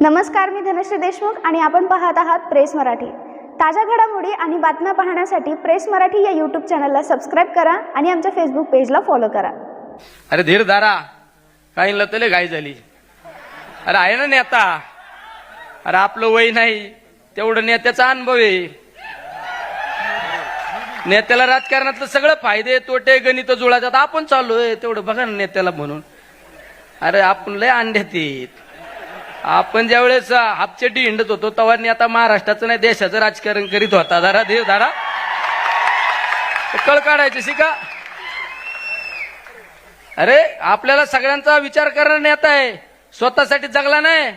नमस्कार मी धनश्री देशमुख आणि आपण पाहत आहात प्रेस मराठी. ताज्या घडामोडी आणि बातम्या पाहण्यासाठी प्रेस मराठी या यूट्यूब चॅनलला सबस्क्राईब करा आणि आमच्या फेसबुक पेजला फॉलो करा. अरे धीर दारा काही लतले घाई झाली. अरे आहे ना नेता. अरे आपलं वय नाही तेवढं नेत्याचा अनुभव आहे. नेत्याला राजकारणातलं सगळं फायदे तोटे गणित जुळाच्यात आपण चाललोय तेवढं बघा ना नेत्याला म्हणून. अरे आपण लय अंड्यात येत आपण ज्या वेळेस हापचेटी हिंडत होतो तेव्हा आता महाराष्ट्राचं नाही देशाचं राजकारण करीत होता. धारा देव धारा कळ काढायचे शिका. अरे आपल्याला सगळ्यांचा विचार करणारा नेता आहे. स्वतःसाठी जगला नाही.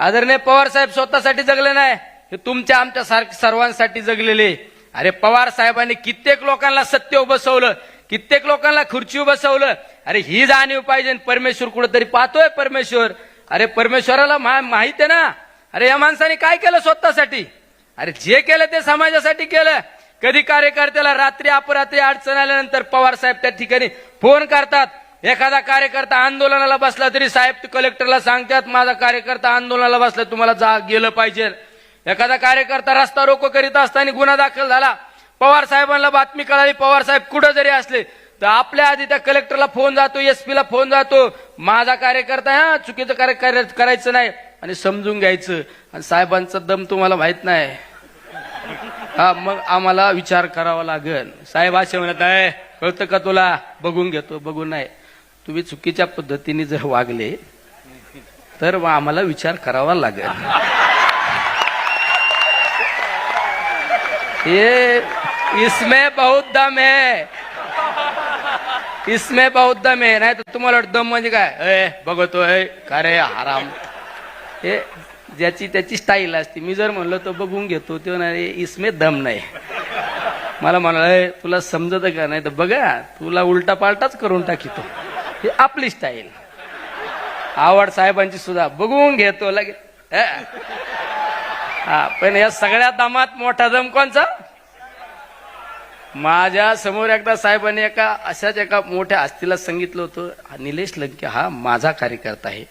आदरणीय पवार साहेब स्वतःसाठी जगले नाही. हे तुमच्या आमच्या सारख सर्वांसाठी जगलेले. अरे पवार साहेबांनी कित्येक लोकांना सत्य बसवलं कित्येक लोकांना खुर्ची बसवलं अरे ही जाणीव पाहिजे परमेश्वर कुठेतरी पाहतोय परमेश्वर. अरे परमेश्वराला मा- माहीत आहे ना? अरे या माणसाने काय केलं स्वतःसाठी? अरे जे केलं ते समाजासाठी केलं. कधी कार्यकर्त्याला रात्री अपरात्री अडचण आल्यानंतर पवार साहेब त्या ठिकाणी फोन करतात. एखादा कार्यकर्ता आंदोलनाला बसला तरी साहेब ते कलेक्टरला सांगतात माझा कार्यकर्ता आंदोलनाला बसला तुम्हाला जा गेलं पाहिजे. एखादा कार्यकर्ता रस्ता रोको करीत असताना गुन्हा दाखल झाला. पवार साहेबांना बातमी कळाली पवार साहेब कुठं जरी असले तर आपल्या आधी त्या कलेक्टरला फोन जातो एसपीला फोन जातो. माझा कार्यकर्ता हा चुकीचं कार्य करायचं नाही. आणि समजून घ्यायचं. आणि साहेबांचा दम तुम्हाला माहीत नाही. हा मग आम्हाला विचार करावा लागेल. साहेब असे म्हणत आहे कळतं का तुला? बघून घेतो बघून नाही. तुम्ही चुकीच्या पद्धतीने जर वागले तर मग आम्हाला विचार करावा लागेल. हे इसमें बहुत दम है. इसमे बहुत दम आहे नाही तर तुम्हाला वाटतं दम म्हणजे काय अय बघतो ए का हराम हे ज्याची त्याची स्टाईल असते। मी जर म्हणलं तर बघून घेतो ते नाही इसमे दम नाही। मला म्हणाल तुला समजत का नाही? तर बघा तुला उलटा पालटाच करून टाकितो हे आपली स्टाईल आवड साहेबांची सुद्धा. बघून घेतो लगे हा पण या सगळ्या दमात मोठा दम कोणचा? माझ्यासमोर एकदा साहेबांनी एका अशाच एका मोठ्या आस्तीला सांगितलं होतं निलेश लंके हा माझा कार्यकर्ता आहे.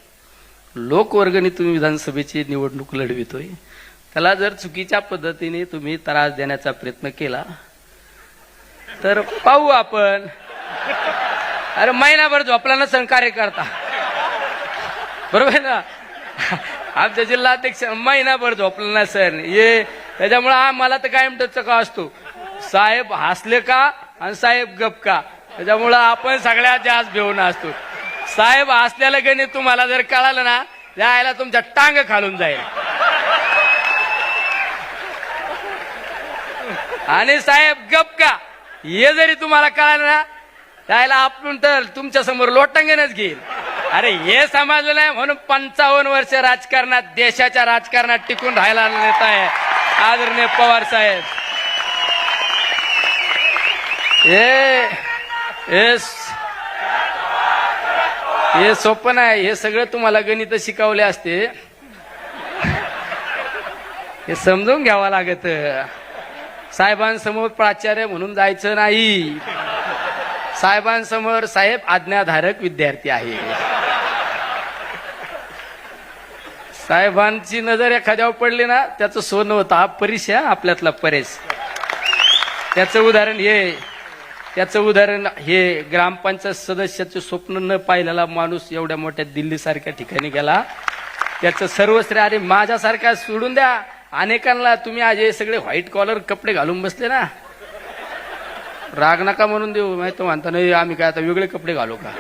लोकवर्गणीतून विधानसभेची निवडणूक लढवितोय. त्याला जर चुकीच्या पद्धतीने तुम्ही त्रास देण्याचा प्रयत्न केला तर पाहू आपण. अरे महिनाभर झोपला नसन कार्यकर्ता. बरोबर आहे ना? आमच्या जिल्हाध्यक्ष महिनाभर झोपला नसन. ये त्याच्यामुळे आम्हाला तर कायम टचका असतो. साहेब हसले का आणि साहेब गप का? त्याच्यामुळं आपण सगळ्यात जास्त भिवून असतो. साहेब हसलेलं गणित तुम्हाला जर कळालं ना त्याला तुमच्या टांग खालून जाईल. आणि साहेब गप का? हे जरी तुम्हाला कळालं ना त्याला आपण तर तुमच्यासमोर लोटांगणच घेईल. अरे हे समजलं नाही म्हणून पंचावन्न वर्ष राजकारणात देशाच्या राजकारणात टिकून राहायला नेता आहे आदरणीय पवार साहेब. हे हे सोपं नाही हे सगळं तुम्हाला गणित शिकवले असते. हे समजून घ्यावं लागत. साहेबांसमोर प्राचार्य म्हणून जायचं नाही. साहेबांसमोर साहेब आज्ञाधारक विद्यार्थी आहे. साहेबांची नजर एखाद्यावर पडली ना त्याचं सोनं होतं. हा परीश आपल्यातला परेश त्याचं उदाहरण हे. त्याचं उदाहरण हे ग्रामपंचायत सदस्याचे स्वप्न न पाहिलेला माणूस एवढ्या मोठ्या दिल्ली सारख्या ठिकाणी गेला. त्याचं सर्वश्रेय अरे माझ्यासारखा सोडून द्या. अनेकांना तुम्ही आज हे सगळे व्हाईट कॉलर कपडे घालून बसले ना. राग नका म्हणून देऊ. माहिती म्हणता नाही आम्ही काय आता वेगळे कपडे घालू का?